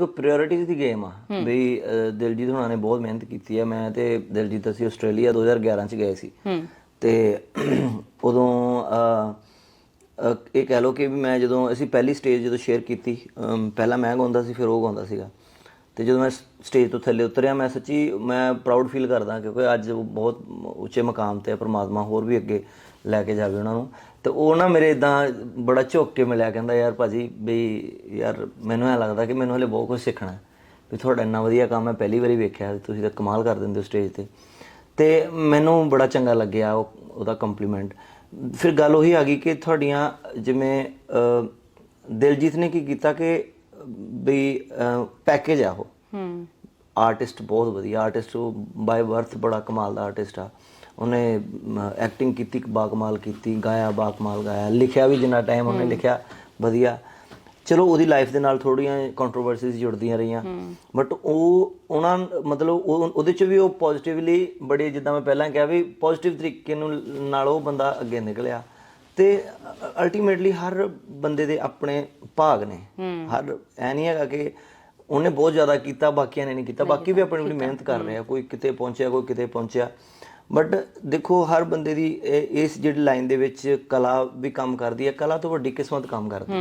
ਸੋ priorities ਦੀ game ਆ। ਵੀ ਅਹ, ਦਿਲਜੀਤ ਹੁਣਾਂ ਨੇ ਬਹੁਤ ਮਿਹਨਤ ਕੀਤੀ ਹੈ ਮੈਂ ਤੇ ਦਿਲਜੀਤ ਅਸੀਂ ਆਸਟ੍ਰੇਲੀਆ 2011 ਚ ਗਏ ਸੀ। ਤੇ ਉਦੋਂ ਇਹ ਕਹਿ ਲਓ ਕਿ ਵੀ ਮੈਂ ਜਦੋਂ ਅਸੀਂ ਪਹਿਲੀ ਸਟੇਜ ਜਦੋਂ ਸ਼ੇਅਰ ਕੀਤੀ ਪਹਿਲਾਂ ਮੈਂ ਗਾਉਂਦਾ ਸੀ ਫਿਰ ਉਹ ਗਾਉਂਦਾ ਸੀਗਾ। ਤੇ ਜਦੋਂ ਮੈਂ ਸਟੇਜ ਤੋਂ ਥੱਲੇ ਉਤਰਿਆ, ਮੈਂ ਸੱਚੀ ਮੈਂ ਪ੍ਰਾਊਡ ਫੀਲ ਕਰਦਾ ਕਿਉਂਕਿ ਅੱਜ ਉਹ ਬਹੁਤ ਉੱਚੇ ਮਕਾਮ ਤੇ ਹੈ ਪ੍ਰਮਾਤਮਾ, ਹੋਰ ਵੀ ਅੱਗੇ ਲੈ ਕੇ ਜਾਵੇ ਉਹਨਾਂ ਨੂੰ। ਤੇ ਉਹ ਨਾ ਮੇਰੇ ਇਦਾਂ ਬੜਾ ਝੁੱਕ ਕੇ ਮਿਲਿਆ, ਕਹਿੰਦਾ, ਯਾਰ ਭਾਜੀ, ਬਈ ਯਾਰ ਮੈਨੂੰ ਐ ਲੱਗਦਾ ਕਿ ਮੈਨੂੰ ਹਲੇ ਬਹੁਤ ਕੁਝ ਸਿੱਖਣਾ ਹੈ। ਵੀ ਤੁਹਾਡਾ ਇੰਨਾ ਵਧੀਆ ਕੰਮ ਮੈਂ ਪਹਿਲੀ ਵਾਰੀ ਵੇਖਿਆ ਤੁਸੀਂ ਤਾਂ ਕਮਾਲ ਕਰ ਦਿੰਦੇ ਹੋ ਸਟੇਜ ਤੇ। ਤੇ ਮੈਨੂੰ ਬੜਾ ਚੰਗਾ ਲੱਗਿਆ ਉਹ, ਉਹਦਾ ਕੰਪਲੀਮੈਂਟ ਫਿਰ ਗੱਲ ਉਹੀ ਆ ਗਈ ਕਿ ਤੁਹਾਡੀਆਂ ਜਿਵੇਂ ਦਿਲਜੀਤ ਨੇ ਕੀ ਕੀਤਾ ਕਿ ਬਈ ਪੈਕੇਜ ਆ ਉਹ। ਹੂੰ। ਆਰਟਿਸਟ ਬਹੁਤ ਵਧੀਆ। ਆਰਟਿਸਟ ਉਹ ਬਾਈ ਬਰਥ ਬੜਾ ਕਮਾਲ ਦਾ ਆਰਟਿਸਟ ਆ। ਉਹਨੇ ਐਕਟਿੰਗ ਕੀਤੀ ਬਾਕਮਾਲ ਕੀਤੀ ਗਾਇਆ ਬਾਕਮਾਲ ਗਾਇਆ। ਲਿਖਿਆ ਵੀ ਜਿੰਨਾ ਟਾਈਮ ਉਹਨੇ ਲਿਖਿਆ ਵਧੀਆ। ਚਲੋ ਉਹਦੀ ਲਾਈਫ ਦੇ ਨਾਲ ਥੋੜੀਆਂ ਕੰਟਰੋਵਰਸੀਜ਼ ਜੁੜਦੀਆਂ ਰਹੀਆਂ। ਬਟ ਉਹ ਉਹਨਾਂ ਮਤਲਬ ਉਹ ਉਹਦੇ ਚ ਵੀ ਉਹ ਪੋਜ਼ਿਟਿਵਲੀ ਬੜੇ ਜਿੱਦਾਂ ਮੈਂ ਪਹਿਲਾਂ ਕਿਹਾ ਵੀ ਪੋਜ਼ਿਟਿਵ ਤਰੀਕੇ ਨੂੰ ਨਾਲ ਉਹ ਬੰਦਾ ਅੱਗੇ ਨਿਕਲਿਆ। ਤੇ ਅਲਟੀਮੇਟਲੀ ਹਰ ਬੰਦੇ ਦੇ ਆਪਣੇ ਭਾਗ ਨੇ। ਹਰ ਐ ਨਹੀਂ ਹੈਗਾ ਕਿ ਉਹਨੇ ਬਹੁਤ ਜ਼ਿਆਦਾ ਕੀਤਾ ਬਾਕੀਆਂ ਨੇ ਨਹੀਂ ਕੀਤਾ। ਬਾਕੀ ਵੀ ਆਪਣੀ ਆਪਣੀ ਮਿਹਨਤ ਕਰ ਰਹੇ ਆ ਕੋਈ ਕਿਤੇ ਪਹੁੰਚਿਆ ਕੋਈ ਕਿਤੇ ਪਹੁੰਚਿਆ। ਬਟ ਦੇਖੋ ਹਰ ਬੰਦੇ ਦੀ ਇਸ ਜਿਹੜੀ ਲਾਈਨ ਦੇ ਵਿੱਚ ਕਲਾ ਵੀ ਕੰਮ ਕਰਦੀ ਹੈ ਕਲਾ ਤੋਂ ਵੱਡੀ ਕਿਸਮਤ ਕੰਮ ਕਰਦੀ ਹੈ।